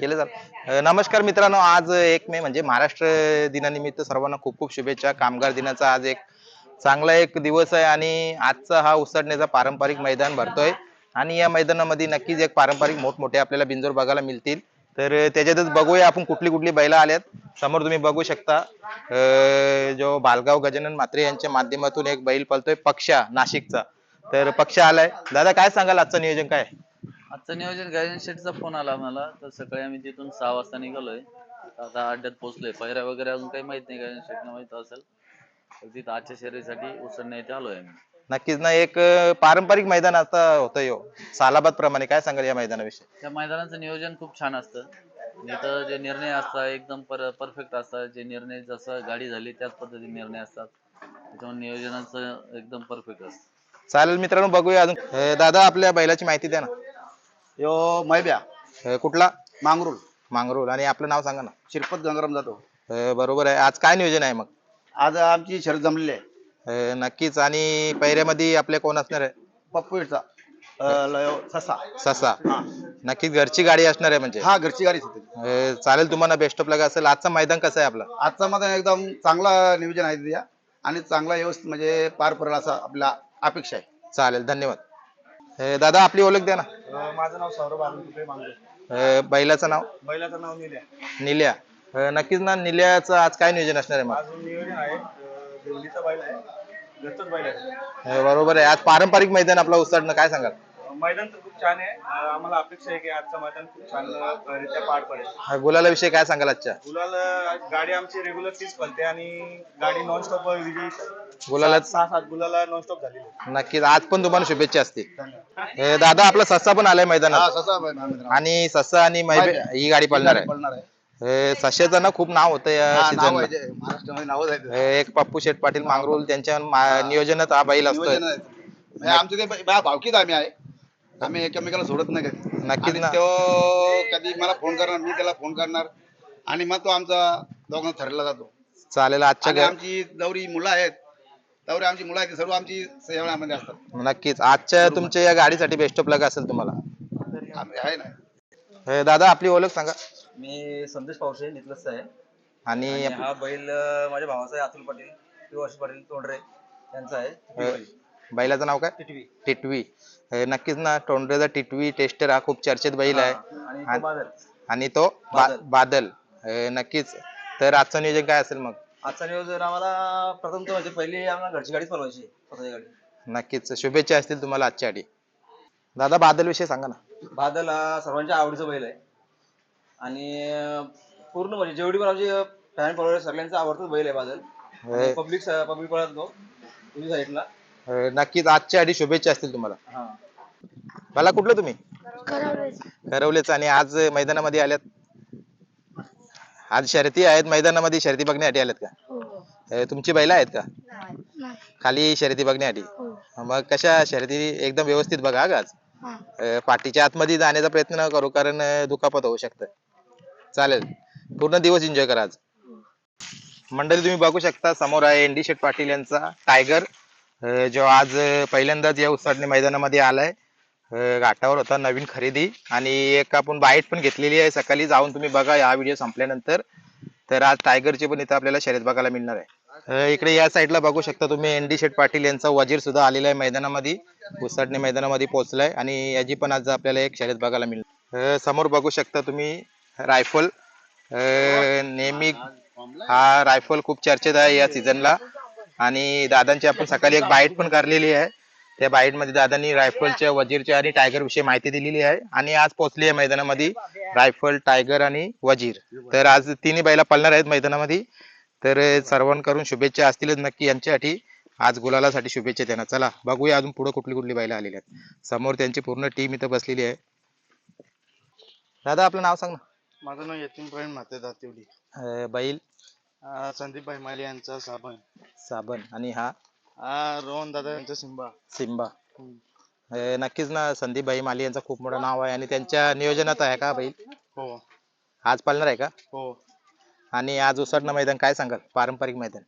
केलं जात. नमस्कार मित्रांनो आज एक मे म्हणजे महाराष्ट्र दिनानिमित्त सर्वांना खूप खूप शुभेच्छा. कामगार दिनाचा आज एक चांगला एक दिवस आहे आणि आजचा हा उसडण्याचा पारंपरिक मैदान भरतोय. आणि या मैदानामध्ये नक्कीच एक पारंपरिक मोठमोठे आपल्याला बिंजोर बघायला मिळतील. तर त्याच्यातच बघूया आपण कुठली कुठली बैलं आल्यात. समोर तुम्ही बघू शकता अं, जो बालगाव गजानन म्हात्रे यांच्या माध्यमातून एक बैल पळतोय पक्षा नाशिकचा. तर पक्ष आलाय. दादा काय सांगाल आजचं नियोजन काय? आजचं नियोजन गायन शेटचा फोन आला मला तर सकाळी आम्ही तिथून सहा वाजता निघालोय आता अड्ड्यात पोहोचलोय. पहिऱ्या वगैरे अजून काही माहीत नाही गायन शेटनं माहीत असेल तर तिथं आजच्या शर्यतीसाठी उसळण्या इथे आलोय आम्ही. नक्कीच ना एक अं, पारंपरिक मैदान आता होतं यो सालाबाद प्रमाणे काय सांगाल या मैदानाविषयी? त्या मैदानाचं नियोजन खूप छान असतं. इथं जे निर्णय असतात एकदम पर परफेक्ट असतात. जे निर्णय जसं गाडी झाली त्याच पद्धतीने निर्णय असतात. त्याच्यामुळे नियोजनाचं एकदम परफेक्ट असतं. चालेल मित्रांनो बघूया अजून. अं, दादा आपल्या बैलाची माहिती द्या ना. यो मैब्या. अं, कुठला? मांगरूळ मांगरोल. आणि आपलं नाव सांगा ना. शिरपत गंगाराम जातो अं, बरोबर आहे. आज काय नियोजन आहे मग? आज आमची शर्यत जमलेली आहे. अं, नक्कीच. आणि पैऱ्यामध्ये आपले कोण असणार आहे? पप्पू इटचा अं, लयो- ससा. ससा. हा. नक्कीच घरची गाडी असणार आहे म्हणजे. हा घरची गाडीच होती अं, चालेल तुम्हाला बेस्ट ऑफ लक असेल आजचं मैदान कसं आहे आपलं? आजचा मध्ये एकदम चांगला नियोजन आहे आणि चांगला व्यवस्थित म्हणजे पार पडेल असा आपला अपेक्षा आहे. चालेल. धन्यवाद. अं, दादा आपली ओळख द्या ना. माझं नाव सौरभ आनंद अं, बैलाचं नाव? बैलाचं नाव निल्या. निल्या. अं, नक्कीच ना निल्याचं आज काय नियोजन असणार आहे मग? अजून नियोजन आहे देवलीचा बैल आहे घरचंच बैल आहे. अं, बरोबर आहे. आज पारंपरिक मैदान आपला उसाडणं काय सांगाल? मैदान तर खूप छान आहे. आम्हाला अपेक्षा आहे की आजचं मैदान खूप छान रित्या पार पडेल. गुलाला विषयी काय सांगाल आजच्या? गुलाल गाडी आमची रेग्युलर तीच पलते आणि गाडी नॉनस्टॉप विजयी गुलाला सहा सात गुलाला नॉनस्टॉप झालेली आहे. नक्कीच आज पण तुम्हाला शुभेच्छा असतील. धन्यवाद. दादा आपला सस्सा पण आलाय मैदानात. हा ससा. आणि सस्सा आणि मैबे ही गाडी पळणार आहे. सश्याचं ना खूप नाव होतं या हा, नाव सीझनला आहे जे महाराष्ट्रामध्ये नावच आहे ते. एक पप्पू शेठ पाटील मांगरोल त्यांच्या मा- नियोजनात हा बैल असतोय. नियोजन आहे. म्हणजे आमचे ते भावकीत आम्ही आहे. आम्ही एकमेकाला सोडत नाही कधी. नक्कीच आणि ना. तो कधी मला फोन करणार मी त्याला फोन करणार. आणि मग तो आमचा दोघांना ठरला जातो. चालेल आजच्या आणि घ- आमची दौरी मुलं आहेत. दौरी आमची मुलं आहेत ती सर्व आमची सेवणामध्ये असतात. नक्कीच. आजच्या तुमच्या या गाडीसाठी बेस्ट ऑफ लक असेल तुम्हाला. आम्ही आहे ना. अं, दादा आपली ओळख सांगा. मी संदेश पावशे नितलस आहे. आणि आणि हा बैल अं, माझ्या भावाचा आहे अतुल पाटील पिवाशी पाटील तोंडरे यांचा आहे अं, बैलाचं नाव काय? टिटवी. टिटवी. अं, नक्कीच ना टोंडरेचा टिटवी टेस्टर हा खूप चर्चेत बैल आहे. आणि आणि- तो बादल. आणि तो बा- बादल. बादल. अं, नक्कीच. तर आजचं नियोजन काय असेल मग? आजचा नियोजन आम्हाला प्रथम तर म्हणजे पहिली आम्हाला घरची गाडीच स्वतःची गाडी. नक्कीच. शुभेच्छा असतील तुम्हाला आजच्या आधी. दादा बादल विषयी सांगा ना. बादल हा सर्वांच्या आवडीचा बैल आहे. आणि अं, पूर्ण म्हणजे जेवढी पण आमची फॅन फॉलोअर सगळ्यांचा आवडताच बैल आहे बादल. पब्लिक पब्लिक पळत तो. साईडला नक्कीच आजच्या आधी शुभेच्छा असतील तुम्हाला. हा. मला कुठलं तुम्ही? करवलेच. आणि आज मैदानामध्ये आल्यात? आज शर्यती आहेत मैदानामध्ये शर्यती बघण्यासाठी आल्यात का? अं, तुमची बैला आहेत का? खाली शर्यती बघण्यासाठी. मग कशा शर्यती एकदम व्यवस्थित बघा हा. आज पाठीच्या आतमध्ये जाण्याचा प्रयत्न न करू कारण दुखापत होऊ शकतं. चालेल. पूर्ण दिवस एन्जॉय करा आज. मंडळी तुम्ही बघू शकता समोर आहे एन डी शेठ पाटील यांचा टायगर जो आज पहिल्यांदाच या उसाटणे मैदानामध्ये आलाय. घाटावर होता नवीन खरेदी आणि एक आपण बाईट पण घेतलेली आहे. सकाळी जाऊन तुम्ही बघा या व्हिडिओ संपल्यानंतर. तर आज टायगरची पण इथं आपल्याला शर्यत बघायला मिळणार आहे. इकडे या साईडला बघू शकता तुम्ही एन डी शेठ पाटील यांचा वजीर सुद्धा आलेला आहे मैदानामध्ये. उसाटणे मैदानामध्ये पोहोचलाय आणि याची पण आज आपल्याला एक शर्यत बघायला मिळणार. समोर बघू शकता तुम्ही रायफल. अं, नेहमी हा रायफल खूप चर्चेत आहे या सीझनला आणि दादांची आपण सकाळी एक बाईट पण करलेली आहे. त्या बाईटमध्ये दादांनी रायफलच्या वजीरच्या आणि टायगर विषयी माहिती दिलेली आहे. आणि आज पोहोचली आहे मैदानामध्ये रायफल टायगर आणि वजीर. तर आज तिन्ही बैला पळणार आहेत मैदानामध्ये. तर सर्वांकडून शुभेच्छा असतीलच नक्की यांच्यासाठी. आज गुलालासाठी शुभेच्छा त्यांना चला बघूया अजून पुढे कुठली कुठली बैला आलेली आहेत. समोर त्यांची पूर्ण टीम इथं बसलेली आहे. दादा आपलं नाव सांग ना. माझं नाव यतीन प्रवीण म्हाते दातिवली अं, संदीप भाई माली यांचा साबण. साबण. आणि हा? हा रोहन दादा यांचा सिंबा. सिम्बा अं, नक्कीच ना संदीप भाई माली यांचं खूप मोठं नाव आहे आणि त्यांच्या नियोजनात आहे का बैल? हो. आज पाळणार आहे का? हो. आणि आज उसरणं मैदान काय सांगाल? पारंपरिक मैदान.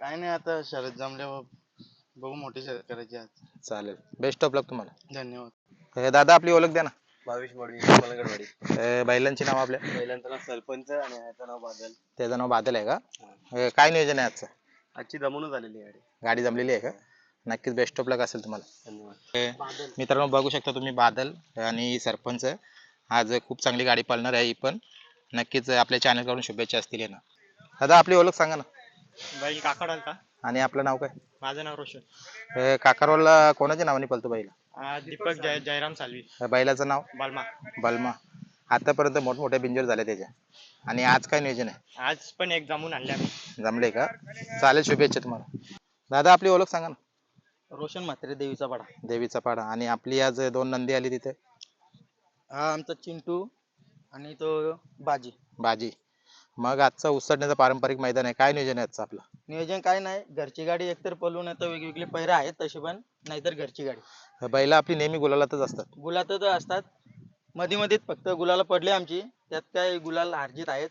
काय नाही आता शरद जमल्यावर बघू मोठी शर्यत करायची आज. चालेल. बेस्ट ऑफ लक तुम्हाला. धन्यवाद. अं, दादा आपली ओळख द्या ना. भावेश मडवी अं, बैलांची नाव आपल्या? पहिल्यांदा नाव सरपंच आणि ह्याचं नाव बादल. त्याचं नाव बादल आहे का? अं, काय नियोजन आहे आजचं? आजची दमून झालेली गाडी. गाडी जमलेली आहे का? नक्कीच बेस्ट ऑफ लक असेल तुम्हाला. धन्यवाद. मित्रांनो बघू शकता तुम्ही बादल आणि सरपंच. आज खूप चांगली गाडी पळणार आहे ही पण. नक्कीच आपल्या चॅनलकडून शुभेच्छा असतील यांना. दादा आपली ओळख सांगा ना. बैल काकडाल का? आणि आपलं नाव काय? माझं नाव रोशन. अं, काकारवाला कोणाच्या नावाने पळतो बैल आ, दीपक जय जयराम सालवी. बैलाचं नाव? बालमा. बलमा. आतापर्यंत मोठमोठ्या बिंजोर झाल्या त्याच्या. आणि आज काय नियोजन आहे? आज पण एक जमून आणले आम्ही. जमले का? चालेल शुभेच्छा तुम्हाला. दादा आपली ओळख सांगा ना. रोशन म्हात्रे देवीचा पाडा. देवीचा पाडा. आणि आपली आज दोन नंदी आली तिथे? हा आमचा चिंटू आणि तो बाजी. बाजी. मग आजचा उसटण्याचं पारंपरिक मैदान आहे. काय नियोजन आहे आजचं आपलं? नियोजन काय नाही. घरची गाडी एकतर पळून तर वेगवेगळी पैरा आहेत तशी पण नाहीतर घरची गाडी. बैला आपली नेहमी गुलालातच असतात. गुलातच असतात. मध्ये मध्येच फक्त गुलाला पडले आमची. त्यात काय गुलाल हारजीत आहेच.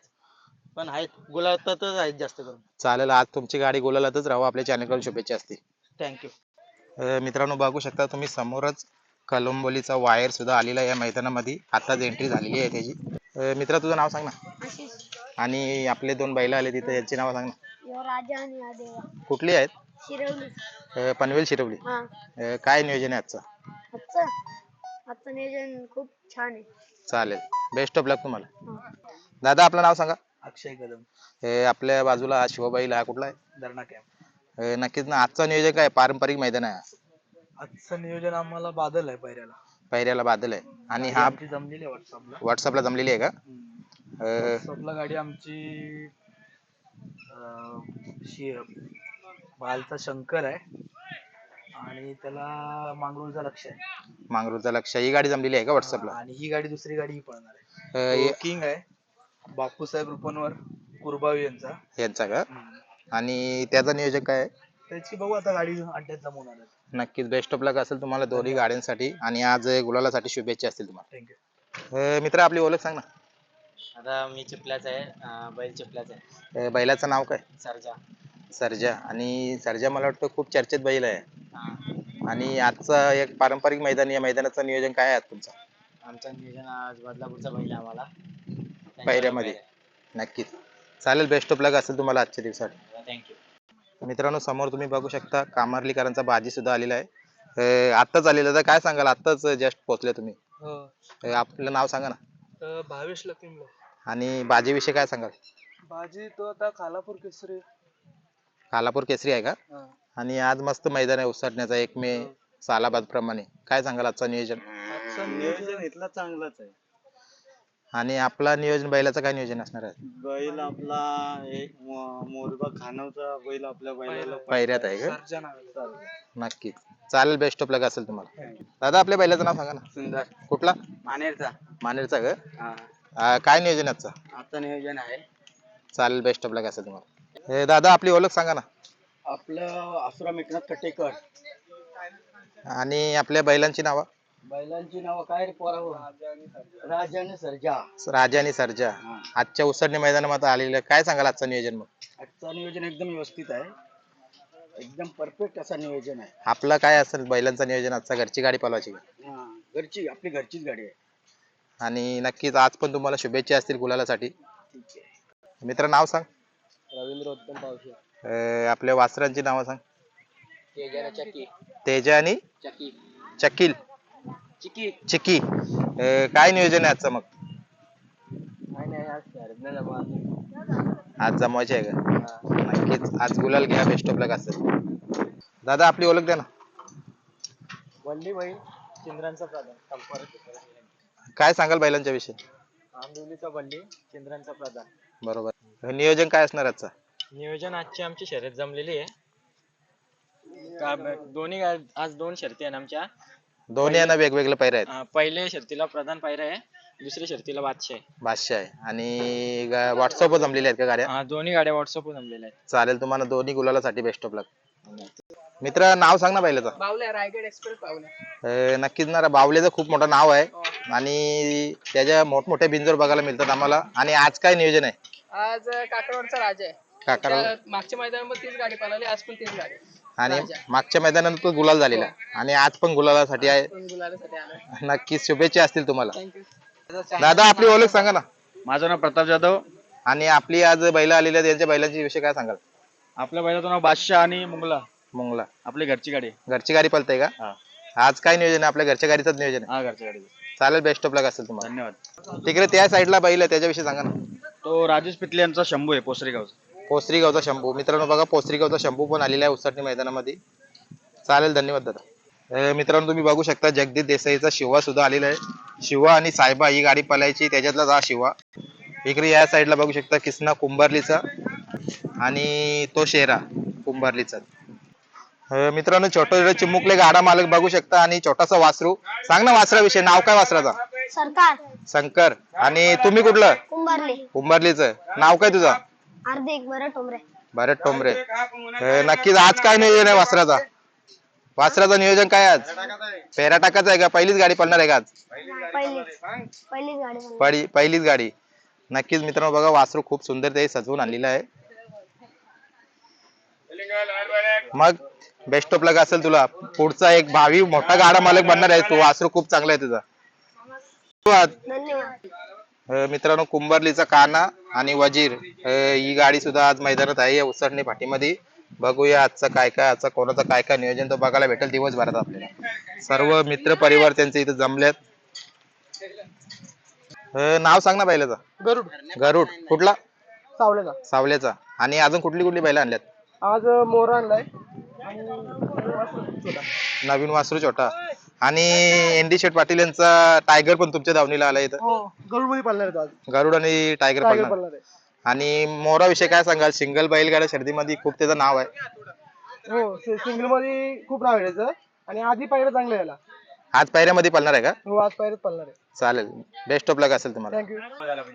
पण आहेत. गुलातच आहेत जास्त करून. चालेल आज तुमची गाडी गुलालातच राहू आपल्या चॅनलकडून शुभेच्छा असतील. थँक्यू अं, मित्रांनो बघू शकता तुम्ही समोरच कलंबोलीचा वायर सुद्धा आलेला आहे या मैदानामध्ये. आताच एंट्री झालेली आहे त्याची. अं, मित्रा तुझं नाव सांग ना. आणि आपले दोन बैल आले तिथे यांची नाव सांग ना. यो राजा आणि हा देवा. कुठली आहेत? शिरवली. अं, पनवेल शिरवली. हा. अं, काय नियोजन आहे आजचं? आजचं? आजचं नियोजन खूप छान आहे. चालेल. बेस्ट ऑफ लक तुम्हाला. हा. दादा आपलं नाव सांगा. अक्षय कदम. हे आपल्या बाजूला हा शिवबाईला हा कुठला आहे? धरणा कॅम्प नक्कीच ना. आजचं नियोजन काय? पारंपरिक मैदान आहे आज. आजचं नियोजन आम्हाला बादल आहे पैऱ्याला पायऱ्याला बादल आहे. आणि हा जमलेली आहे व्हॉट्सअपला व्हॉट्सअपला जमलेली आहे का? अं, व्हॉट्सअपला गाडी आमची भालचा शंकर आहे. आणि त्याला मांगरूळचा लक्ष आहे. मांगरूळचा लक्ष ही गाडी जमलेली आहे का व्हॉट्सअपला आणि ही गाडी दुसरी गाडी ही पळणार आहे. अं, हे- किंग आहे. बापूसाहेब रुपनवर कुरबावी यांचा. यांचा का? आणि त्याचं नियोजन काय आहे? त्याची बघू आता गाडी अड्ड्यात जमवून आल्यात नक्कीच. बेस्ट ऑफ लक असेल तुम्हाला दोन्ही गाड्यांसाठी आणि आज गुलालासाठी शुभेच्छा असतील तुम्हाला. थँक्यू अं, मित्र आपली ओळख सांग ना. आता मी चिपल्याच आहे बैल चिपल्याच आहे. अं, बैलाचं नाव काय? सरजा. सर्जा. आणि सर्जा मला वाटतं खूप चर्चेत बैल आहे. हा. आणि आजचा एक पारंपरिक मैदान या मैदानाचं नियोजन काय आहे आज तुमचं? आमचं नियोजन आज बदलापूरचा बैल आहे आम्हाला. पायऱ्यामध्ये. नक्कीच. चालेल बेस्ट ऑफ लक असेल तुम्हाला आजच्या दिवसात. थँक्यू मित्रांनो समोर तुम्ही बघू शकता कामार्लीकरांचा बाजी सुद्धा आलेला आहे. अं, आत्ताच आलेला तर काय सांगाल? आत्ताच जस्ट पोहोचले तुम्ही. अं, आपलं नाव सांगा ना. भावेश लक्ष्मी आणि बाजीविषयी काय सांगाल? भाजी तो आता खालापूर केसरी. कालापूर केसरी आहे का? आणि आज मस्त मैदान आहे उसाटण्याचा एक मे सालाबाद प्रमाणे. काय सांगाल आजचं नियोजन? नियोजन इथला चांगलाच आहे. आणि आपला नियोजन बैलाचं काय नियोजन असणार आहे? बैल आपला एक मोरबा खानावचा बैल आपल्या बैलाला पायऱ्यात आहे का. नक्कीच. चालेल बेस्ट ऑफ लक असेल तुम्हाला. दादा आपल्या बैलाचं नाव सांगा ना. सुंदर. कुठला? मानेरचा. मानेरचा का? हा. अं, काय नियोजन आहे आजचं? आता नियोजन आहे. चालेल बेस्ट ऑफ लक असेल तुम्हाला. हे दादा आपली ओळख सांगा ना. आपलं आसुराम एकनाथ कटेकर. आणि आपल्या बैलांची नावं? बैलांची नाव काय रे पोरा राजा आणि सर्जा. राजा आणि सर्जा. आजच्या उसडणे मैदानामध्ये आलेलं काय सांगाल आजचं नियोजन मग? आजचं नियोजन एकदम व्यवस्थित आहे. एकदम परफेक्ट असं नियोजन आहे. आपलं काय असेल बैलांचं नियोजन आजचा? घरची गाडी पळवायची हा घरची आपली घरचीच गाडी आहे. आणि नक्कीच आज पण तुम्हाला शुभेच्छा असतील गुलालासाठी. मित्र नाव सांग. रवींद्र उत्तम पावशे अं, आपल्या वासरांची नावं सांग. चकी. तेजा आणि चकी. चकील. चिकी. चिकी. अं, काय नियोजन आहे आजचं मग? नाही नाही आज शाळेत जमा आज जमवायचे आहे का? नक्कीच. आज गुलाल घ्या बेस्ट ऑफ लक असेल. दादा आपली ओळख द्या ना. वल्ली बैल चंद्रांचा प्रधान. संपर्क. काय सांगाल बैलांच्या विषयी? आंबिवलीचा वल्ली चंद्रांचा प्रधान. बरोबर. नियोजन काय असणार आजचं? नियोजन आजची आमची शर्यत जमलेली आहे. का- दोन्ही आज दोन शर्ती आहेत आमच्या. दोन्ही यांना वेगवेगळे पैरे आहेत? अं, पहिले शर्तीला प्रधान पायऱ्या आहे दुसऱ्या शर्तीला बादशाह आहे. बादशाह आहे. आणि व्हॉट्सअपवर जमलेल्या आहेत का गाड्या? अं, दोन्ही गाड्या व्हॉट्सअपवर जमलेल्या आहेत. चालेल तुम्हाला दोन्ही गुलालासाठी बेस्ट ऑफ लक मित्र नाव सांग ना बैलाचं. बावल्या रायगड एक्सप्रेस बावल्या. अं, नक्कीच ना बावलेचं खूप मोठं नाव आहे. आणि त्याच्या मोठमोठ्या बिंजोर बघायला मिळतात आम्हाला. आणि आज काय नियोजन आहे? आज काकडवाडचा राजा आहे. काका त्या मागच्या मैदानामध्ये तीच गाडी पळाली आज पण तीच गाडी. आणि मागच्या मैदानात तो गुलाल झालेला आणि आज पण गुलालासाठी आहे. नक्कीच शुभेच्छा असतील तुम्हाला. दादा आपली ओळख सांगा ना. माझं नाव प्रताप जाधव. आणि आपली आज बैला आलेल्या आहेत, यांच्या बैलांची विषय काय सांगाल? आपल्या बैलाचं नाव बादशाह आणि मुंगला. मुंगला. आपली घरची गाडी आहे. घरची गाडी पळते का? हा. आज काय नियोजन आहे? आपल्या घरच्या गाडीचंच नियोजन आहे. हा घरची गाडी चालेल बेस्ट ऑफ लक असेल तुम्हाला. धन्यवाद. तिकडे त्या साईडला बैल आहे त्याच्याविषयी सांगा ना. तो राजेश पितले यांचा शंभू आहे पोसरी गावचा पोसरी गावचा शंभू. मित्रांनो बघा पोसरी गावचा शंभू पण आलेला आहे उसाटणी मैदानामध्ये. चालेल धन्यवाद दादा. अं, मित्रांनो तुम्ही बघू शकता जगदीश देसाईचा शिवा सुद्धा आलेला आहे. शिवा आणि सायबा ही गाडी पलायची त्याच्यातलाच हा शिवा. इकडे या साईडला बघू शकता किसना कुंभारलीचा आणि तो शेरा कुंभारलीचा. मित्रांनो छोटे चिमुकले गाडा मालक बघू शकता आणि छोटासा वासरू. सांग ना वासराविषयी नाव काय वासराचा? सरकार शंकर. आणि तुम्ही कुठलं? कुंभारले. कुंभारलीचं. नाव काय तुझं? हार्दिक बरं टोमरे भरत टोंबरे नक्कीच आज काय नियोजन आहे वासराचा? वासराचं नियोजन काय आज? फेरा टाकायचा आहे का? पहिलीच गाडी पडणार आहे का आज? पहिलीच. पहिलीच गाडी. पहिली पहिलीच गाडी. नक्कीच मित्रांनो बघा वासरू खूप सुंदर ते सजवून आणलेलं आहे. मग बेस्ट ऑफ लक असेल तुला. पुढचा एक भावी मोठा गाडा मालक बनणार आहे तू. वासरू खूप चांगला आहे तुझा. धन्यवाद. मित्रांनो कुंभारलीचा काना आणि वजीर ही गाडी सुद्धा आज मैदानात आहे. या उसरणी पाठीमध्ये. बघूया आजचं काय काय आजचा कोणाचं काय काय नियोजन तो बघायला भेटेल दिवसभरात आपल्याला. सर्व मित्र परिवार त्यांचे इथे जमलेत. नाव सांग ना बैलाचं गरुड. गरुड. कुठला? सावलेचा. सावल्याचा आणि अजून कुठली कुठली बैल आणल्यात? आज मोर आणलाय. नवीन वासरू छोटा. आणि एनडी शेठ पाटील यांचा टायगर पण तुमच्या धावणीला आला इथं. हो गरुडमध्ये पाळणार आहे तो आज. गरुड आणि टायगर टायगर पण पाळणार आहे. आणि मोरा विषय काय सांगाल? सिंगल बैलगाड्या शर्यतीमध्ये खूप त्याचं नाव आहे. हो सिंगलमध्ये खूप नाव आहे त्याचं. आणि आधी पाहिलं चांगलं याला. आज पायऱ्यामध्ये पळणार आहे का? हो आज पायरच पाळणार आहे. चालेल. बेस्ट ऑफ लक असेल तुम्हाला. थँक्यू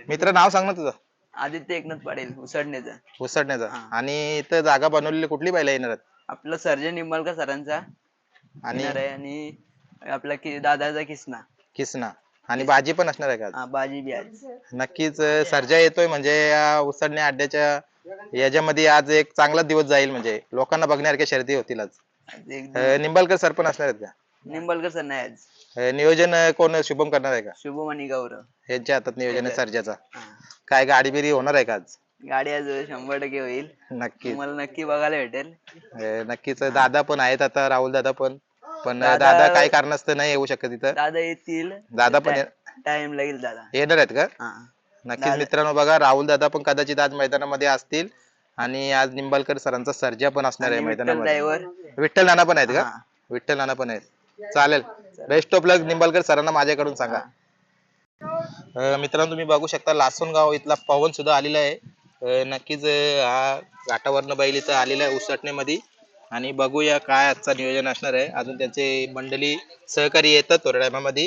मित्र नाव सांग ना तुझं. आदित्य एकनाथ पाटील उसडण्याचा उसडण्याचं आणि इथं जागा बनवलेली कुठली बैल येणार आहेत? आपला सर्जन निंबाळकर सरांचा? आणि येणार आहे आणि आपला कि दादाचा किसना. किसना. आणि बाजी पण असणार आहे का? हा बाजी बी आज. नक्कीच अं, सर्जा येतोय म्हणजे या उसडण्या अड्ड्याच्या याच्यामध्ये आज एक चांगला दिवस जाईल म्हणजे. लोकांना बघण्यासारख्या शर्यती होतील आज. आज एक अं, निंबाळकर सर पण असणार आहेत का? निंबाळकर सर नाही आज. अं, नियोजन अं, कोण शुभम करणार आहे का? शुभम आणि गौरव. यांच्या हातात नियोजन आहे सर्जाचा. हा. काय गाडी बिरी होणार आहे का आज? गाडी आज शंभर टक्के होईल. नक्कीच. तुम्हाला नक्की बघायला भेटेल. नक्कीच. दादा पण आहेत आता राहुल दादा पण. पण दादा- दादा काही कारणास्तव नाही येऊ शकत इथं. दादा येतील. दादा पण ये- टाइम लागेल दादा. येणार आहेत का? हा. नक्कीच दादा- मित्रांनो बघा राहुल दादा पण कदाचित आज मैदानामध्ये असतील. आणि आज निंबाळकर सरांचा सर्जा पण असणार आहे आणि विठ्ठल मैदानामध्ये. ड्रायव्हर विठ्ठल नाना पण आहेत का? हा. विठ्ठल नाना पण आहेत. चालेल. बेस्ट ऑफ लक निंबाळकर सरांना माझ्याकडून सांगा. अं, मित्रांनो तुम्ही बघू शकता लासनगाव इथला पवन सुद्धा आलेला आहे. नक्कीच हा घाटावरनं बैल इथं आलेला आहे उसटण्यामध्ये आणि बघूया काय आजचा नियोजन असणार आहे. अजून त्यांचे मंडळी सहकारी येतात थोड्या टायमामध्ये.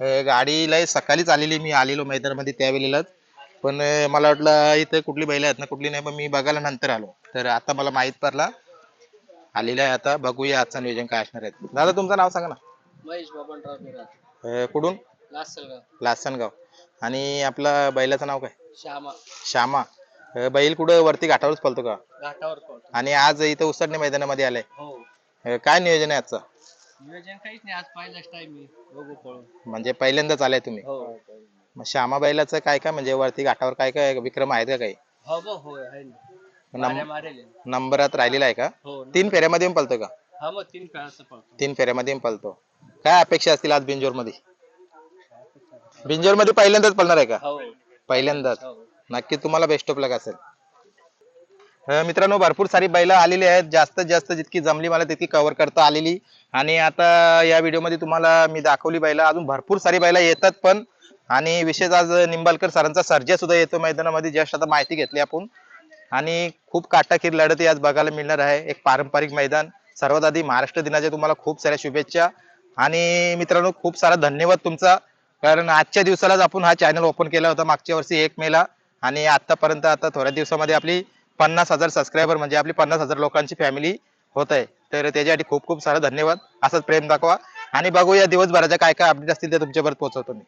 अं, गाडीला सकाळीच आलेली मी आलेलो मैदानामध्ये त्यावेळेलाच पण मला वाटलं इथं कुठली बैल आहेत ना कुठली नाही पण मी बघायला नंतर आलो. तर आता मला माहीत पडला. आलेला आहे आता. बघूया आजचं नियोजन काय असणार आहे. दादा तुमचं नाव सांगा ना. महेश बाबनराव कुठून? लासलगाव. लासनगाव आणि आपला बैलाचं नाव काय? श्यामा. श्यामा. अं, बैल कुठं वरती घाटावरच पळतो का? घाटावर आणि आज इथं उसरणे मैदानामध्ये आलाय. हो. अं, काय नियोजन आहे आजचं? नियोजन काहीच नाही आज पहिलाच टाइम आहे. बघू पळून म्हणजे पहिल्यांदाच आलाय तुम्ही? हो. मग श्यामा बैलाचं काय काय म्हणजे वरती घाटावर काय काय विक्रम आहेत का काही? हो हो हो आहे ना. नम- माऱ्या मारेल. नंबरात राहिलेला आहे का? हो तीन फेऱ्यामध्ये पण पळतो का? हा मग तीन पळतो. तीन फेऱ्यामध्ये पण पळतो. काय अपेक्षा असतील आज बिंजोरमध्ये बिंजोरमध्ये पहिल्यांदाच पळणार आहे का? हो. पहिल्यांदाच. नक्की तुम्हाला बेस्ट ऑफ लक असेल. मित्रांनो भरपूर सारी बैल आलेली आहेत. जास्तीत जास्त जितकी जमली मला तितकी कव्हर करता आलेली. आणि आता या व्हिडिओमध्ये तुम्हाला मी दाखवली बैल. अजून भरपूर सारी बैल येतात पण. आणि विशेष आज निंबाळकर सरांचा सर्जा सुद्धा येतो मैदानामध्ये. जस्ट आता माहिती घेतली आपण. आणि खूप काटाकीर लढती आज बघायला मिळणार आहे. एक पारंपरिक मैदान. सर्वात आधी महाराष्ट्र दिनाच्या तुम्हाला खूप साऱ्या शुभेच्छा. आणि मित्रांनो खूप सारा धन्यवाद तुमचा. कारण आजच्या दिवसालाच आपण हा चॅनल ओपन केला होता. मागच्या वर्षी एक मेला. आणि आतापर्यंत आता थोड्या दिवसामध्ये आपली पन्नास हजार सबस्क्रायबर म्हणजे आपली पन्नास हजार लोकांची फॅमिली होत आहे तर त्याच्यासाठी खूप खूप सारा धन्यवाद. असंच प्रेम दाखवा. आणि बघूया दिवसभराच्या काय काय अपडेट असतील ते तुमच्यापर्यंत पोहोचवतो मी.